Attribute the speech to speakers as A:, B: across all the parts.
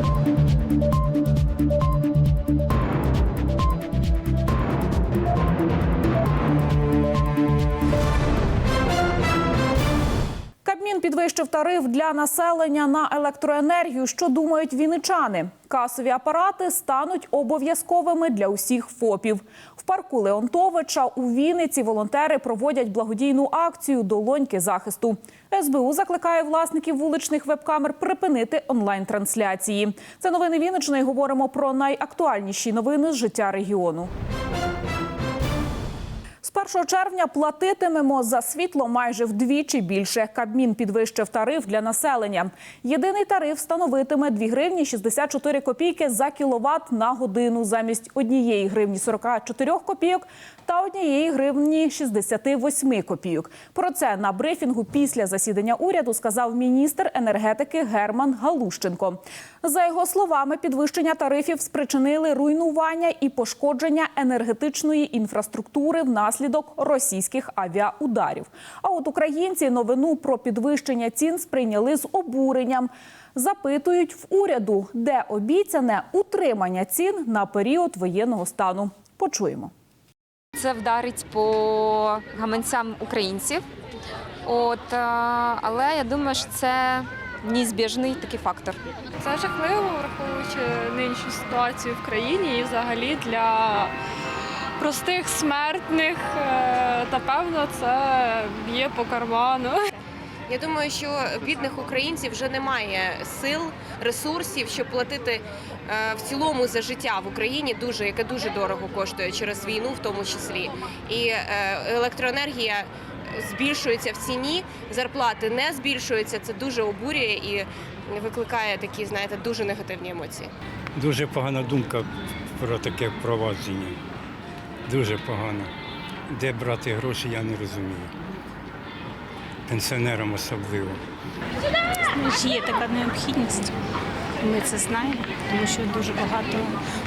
A: Thank you. Кабмін підвищив тариф для населення на електроенергію. Що думають вінничани? Касові апарати стануть обов'язковими для усіх ФОПів. В парку Леонтовича у Вінниці волонтери проводять благодійну акцію Долоньки захисту. СБУ закликає власників вуличних веб-камер припинити онлайн-трансляції. Це новини Вінничини. Говоримо про найактуальніші новини з життя регіону. З 1 червня платитимемо за світло майже вдвічі більше. Кабмін підвищив тариф для населення. Єдиний тариф становитиме 2 гривні 64 копійки за кіловат на годину замість однієї гривні 44 копійок та однієї гривні 68 копійок. Про це на брифінгу після засідання уряду сказав міністр енергетики Герман Галущенко. За його словами, підвищення тарифів спричинили руйнування і пошкодження енергетичної інфраструктури внаслідок російських авіаударів. А от українці новину про підвищення цін сприйняли з обуренням. Запитують в уряду, де обіцяне утримання цін на період воєнного стану. Почуємо.
B: Це вдарить по гаманцям українців. От, е, але я думаю, що це неізбіжний такий фактор.
C: Це жахливо, враховуючи нинішню ситуацію в країні і взагалі для простих смертних. е, Та певно це б'є по карману.
D: Я думаю, що бідних українців вже немає сил, ресурсів, щоб платити е, в цілому за життя в Україні, дуже яке дуже дорого коштує через війну, в тому числі. І е, електроенергія збільшується в ціні, зарплати не збільшуються. Це дуже обурює і викликає такі, знаєте, дуже негативні емоції.
E: Дуже погана думка про таке впровадження. Дуже погано. Де брати гроші, я не розумію. Пенсіонерам особливо.
F: Ж є така необхідність. Ми це знаємо, тому що дуже багато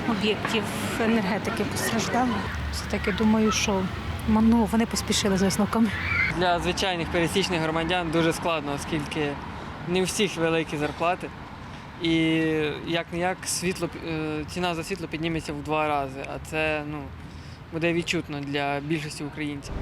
F: об'єктів енергетики постраждало. Все-таки думаю, що ну, вони поспішили з висновками.
G: Для звичайних пересічних громадян дуже складно, оскільки не у всіх великі зарплати. І як не як світло е, ціна за світло підніметься в два рази, а це ну, буде відчутно для більшості українців.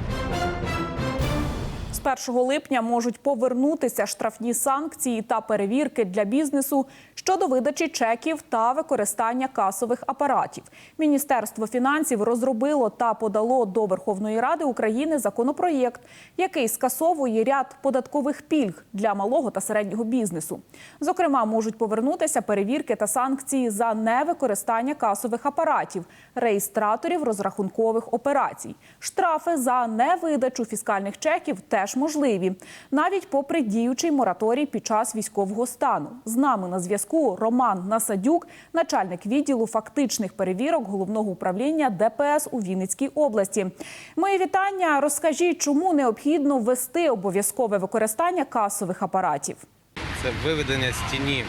A: З 1 липня можуть повернутися штрафні санкції та перевірки для бізнесу щодо видачі чеків та використання касових апаратів. Міністерство фінансів розробило та подало до Верховної Ради України законопроєкт, який скасовує ряд податкових пільг для малого та середнього бізнесу. Зокрема, можуть повернутися перевірки та санкції за невикористання касових апаратів, реєстраторів розрахункових операцій. Штрафи за невидачу фіскальних чеків теж можливі, навіть попри діючий мораторій під час військового стану. З нами на зв'язку Роман Насадюк, начальник відділу фактичних перевірок головного управління ДПС у Вінницькій області. Мої вітання. Розкажіть, чому необхідно ввести обов'язкове використання касових апаратів?
H: це виведення з тіні е,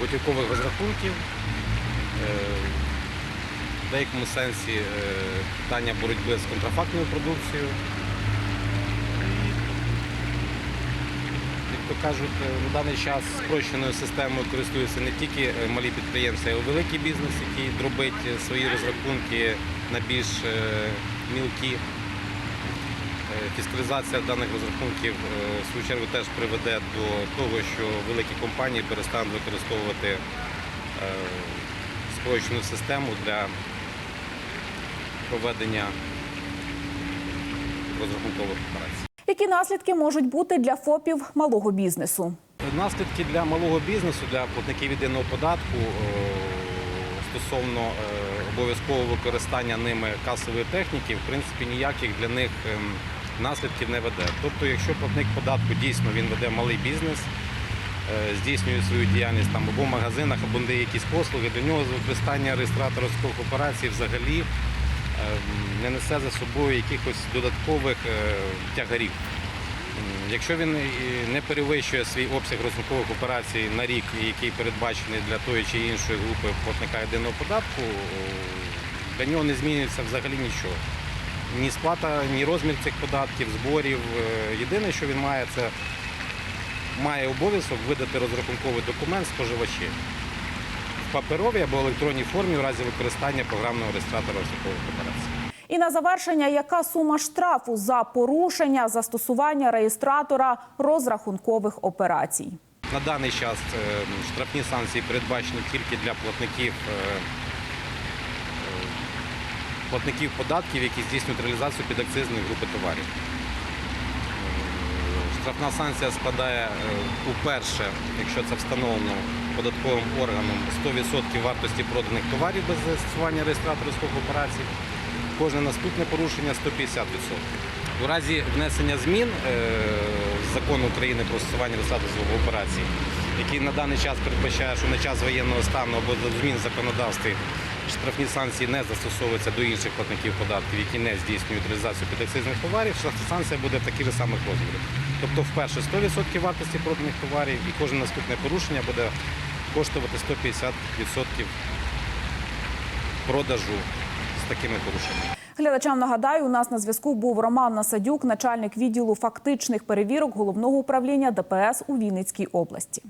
H: готівкових розрахунків, е, в деякому сенсі е, питання боротьби з контрафактною продукцією. То кажуть, е, на даний час спрощеною системою користуються не тільки е, малі підприємці, а й великий бізнес, який дробить е, свої розрахунки на більш мілкі. Фіскалізація даних розрахунків в свою чергу теж приведе до того, що великі компанії перестануть використовувати спрощену систему для проведення розрахункових операцій.
A: Які наслідки можуть бути для ФОПів малого бізнесу?
H: Наслідки для малого бізнесу, для платників єдиного податку е, стосовно е, обов'язкового використання ними касової техніки, в принципі, ніяких для них ем, наслідків не веде. Тобто, якщо платник податку дійсно він веде малий бізнес, е, здійснює свою діяльність там або в магазинах, або де якісь послуги, до нього з використання реєстраторських операцій взагалі не несе за собою якихось додаткових е, тягарів. Якщо він не перевищує свій обсяг розрахункових операцій на рік, який передбачений для тої чи іншої групи платника єдиного податку, для нього не змінюється взагалі нічого. Ні сплата, ні розмір цих податків, зборів. Е, Єдине, що він має, це має обов'язок видати розрахунковий документ споживачі в паперовій або електронній формі в разі використання програмного реєстратора розрахункових операцій.
A: І на завершення, яка сума штрафу за порушення застосування реєстратора розрахункових операцій?
H: На даний час е, штрафні санкції передбачені тільки для платників, е, е, платників податків, які здійснюють реалізацію підакцизної групи товарів. Штрафна санкція складає уперше, якщо це встановлено податковим органом, 100% вартості проданих товарів без застосування реєстраторських операцій. Кожне наступне порушення 150%. У разі внесення змін е, в закон України про застосування реєстраторських операцій, який на даний час передбачає, що на час воєнного стану або змін в законодавстві штрафні санкції не застосовуються до інших платників податків, які не здійснюють реалізацію підакцизних товарів, санкція буде в таких же самих розмірах. Тобто вперше 100% вартості проданих товарів і кожне наступне порушення буде коштувати 150% продажу з такими порушеннями.
A: Глядачам нагадаю, у нас на зв'язку був Роман Насадюк, начальник відділу фактичних перевірок головного управління ДПС у Вінницькій області.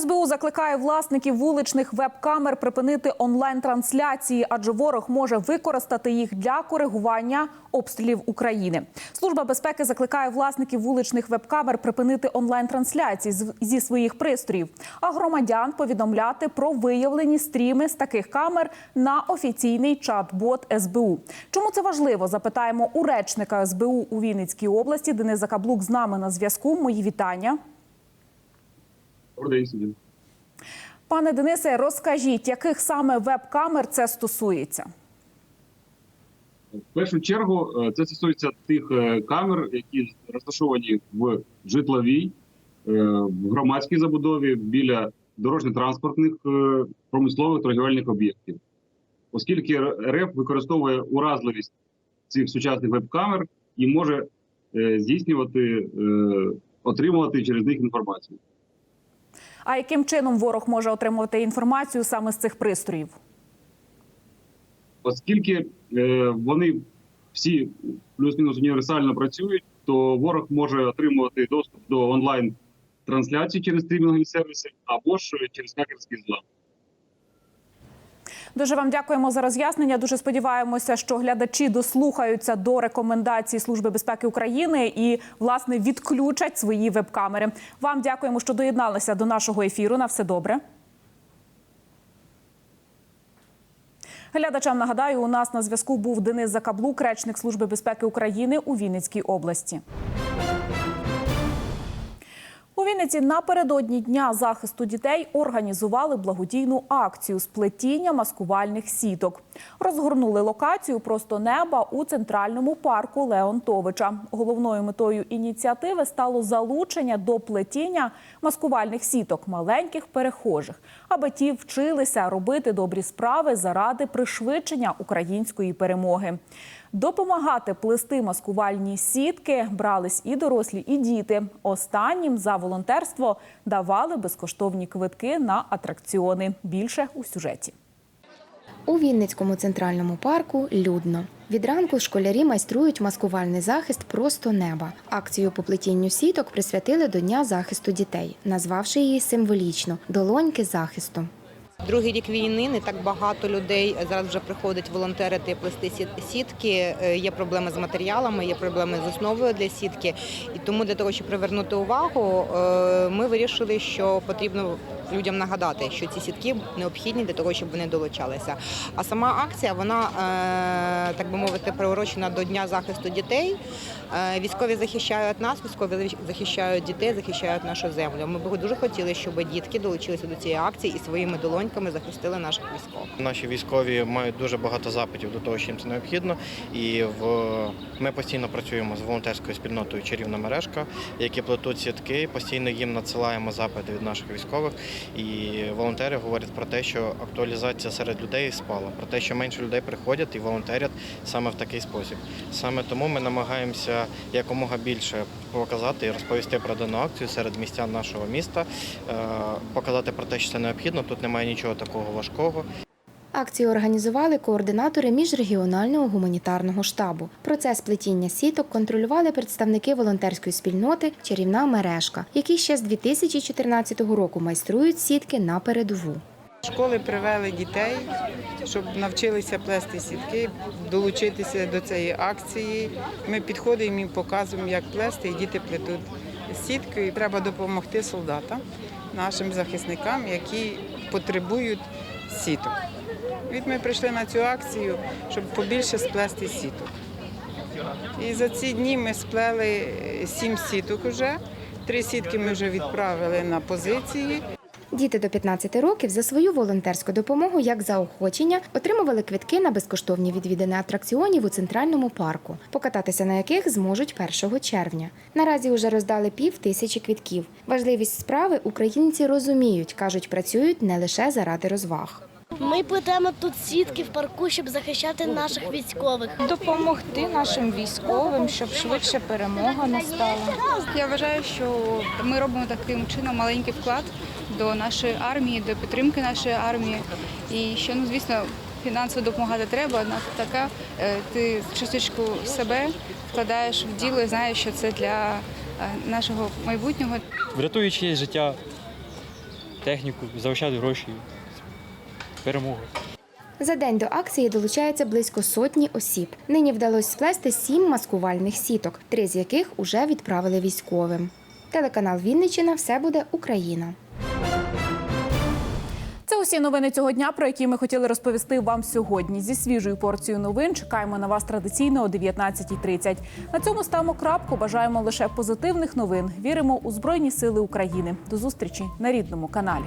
A: СБУ закликає власників вуличних веб-камер припинити онлайн-трансляції, адже ворог може використати їх для коригування обстрілів України. Служба безпеки закликає власників вуличних веб-камер припинити онлайн-трансляції зі своїх пристроїв, а громадян повідомляти про виявлені стріми з таких камер на офіційний чат-бот СБУ. Чому це важливо? Запитаємо у речника СБУ у Вінницькій області. Денис Закаблук з нами на зв'язку. Мої вітання.
I: Добрий день, судді.
A: Пане Денисе, розкажіть, яких саме веб-камер це стосується?
I: В першу чергу е, це стосується тих е, камер, які розташовані в житловій, е, в громадській забудові біля дорожньо-транспортних промислових торгівельних об'єктів. Оскільки РФ використовує уразливість цих сучасних веб-камер і може здійснювати, отримувати через них інформацію.
A: А яким чином ворог може отримувати інформацію саме з цих пристроїв?
I: Оскільки е, вони всі плюс-мінус універсально працюють, то ворог може отримувати доступ до онлайн трансляцій через стрімінгові сервіси або ж через хакерський злам.
A: Дуже вам дякуємо за роз'яснення. Дуже сподіваємося, що глядачі дослухаються до рекомендацій Служби безпеки України і власне відключать свої веб-камери. Вам дякуємо, що доєдналися до нашого ефіру. На все добре. Глядачам нагадаю, у нас на зв'язку був Денис Закаблук, речник Служби безпеки України у Вінницькій області. Вінниці напередодні дня захисту дітей організували благодійну акцію з плетіння маскувальних сіток. Розгорнули локацію просто неба у центральному парку Леонтовича. Головною метою ініціативи стало залучення до плетіння маскувальних сіток маленьких перехожих, аби ті вчилися робити добрі справи заради пришвидшення української перемоги. Допомагати плести маскувальні сітки брались і дорослі, і діти. Останнім за волонтерство давали безкоштовні квитки на атракціони. Більше у сюжеті.
J: У Вінницькому центральному парку людно. Від ранку школярі майструють маскувальний захист просто неба. Акцію по плетінню сіток присвятили до Дня захисту дітей, назвавши її символічно долоньки захисту.
K: Другий рік війни не так багато людей зараз вже приходить волонтерити плести сітки. Е, Є проблеми з матеріалами, є проблеми з основою для сітки. І тому для того, щоб привернути увагу, е, ми вирішили, що потрібно людям нагадати, що ці сітки необхідні для того, щоб вони долучалися. А сама акція, вона е, так би мовити, приурочена до Дня захисту дітей. Е, Військові захищають нас, військові захищають дітей, захищають нашу землю. Ми б дуже хотіли, щоб дітки долучилися до цієї акції і своїми долоньками захистили наших військових.
L: Наші військові мають дуже багато запитів до того, що їм це необхідно. І в ми постійно працюємо з волонтерською спільнотою Чарівна мережка, які плетуть сітки. Постійно їм надсилаємо запити від наших військових. І волонтери говорять про те, що актуалізація серед людей спала, про те, що менше людей приходять і волонтерять саме в такий спосіб. Саме тому ми намагаємося якомога більше показати і розповісти про дану акцію серед містян нашого міста, е, показати про те, що це необхідно. Тут немає нічого такого важкого.
J: Акцію організували координатори міжрегіонального гуманітарного штабу. Процес плетіння сіток контролювали представники волонтерської спільноти Чарівна мережка, які ще з 2014 року майструють сітки на передову.
M: Школи привели дітей, щоб навчилися плести сітки, долучитися до цієї акції. Ми підходимо і показуємо, як плести, і діти плетуть сітки. Треба допомогти солдатам, нашим захисникам, які потребують сіток. Від ми прийшли на цю акцію, щоб побільше сплести сіток. І за ці дні ми сплели сім сіток уже. Три сітки ми вже відправили на позиції.
J: Діти до 15 років за свою волонтерську допомогу як заохочення отримували квитки на безкоштовні відвідини атракціонів у центральному парку, покататися на яких зможуть 1 червня. Наразі вже роздали пів тисячі квитків. Важливість справи українці розуміють, кажуть, працюють не лише заради розваг.
N: Ми плетемо тут сітки в парку, щоб захищати наших військових.
F: Допомогти нашим військовим, щоб швидше перемога настала.
C: Я вважаю, що ми робимо таким чином маленький вклад до нашої армії, до підтримки нашої армії. І що, ну, звісно, фінансово допомагати треба, однак така е, ти частичку себе вкладаєш в діло і знаєш, що це для е, нашого майбутнього.
G: Врятують чиєсь життя, техніку, залишають гроші, перемогу.
J: За день до акції долучається близько сотні осіб. Нині вдалося сплести сім маскувальних сіток, три з яких уже відправили військовим. Телеканал Вінниччина все буде Україна.
A: Це усі новини цього дня, про які ми хотіли розповісти вам сьогодні. Зі свіжою порцією новин чекаємо на вас традиційно о 19.30. На цьому ставимо крапку. Бажаємо лише позитивних новин. Віримо у Збройні Сили України. До зустрічі на рідному каналі.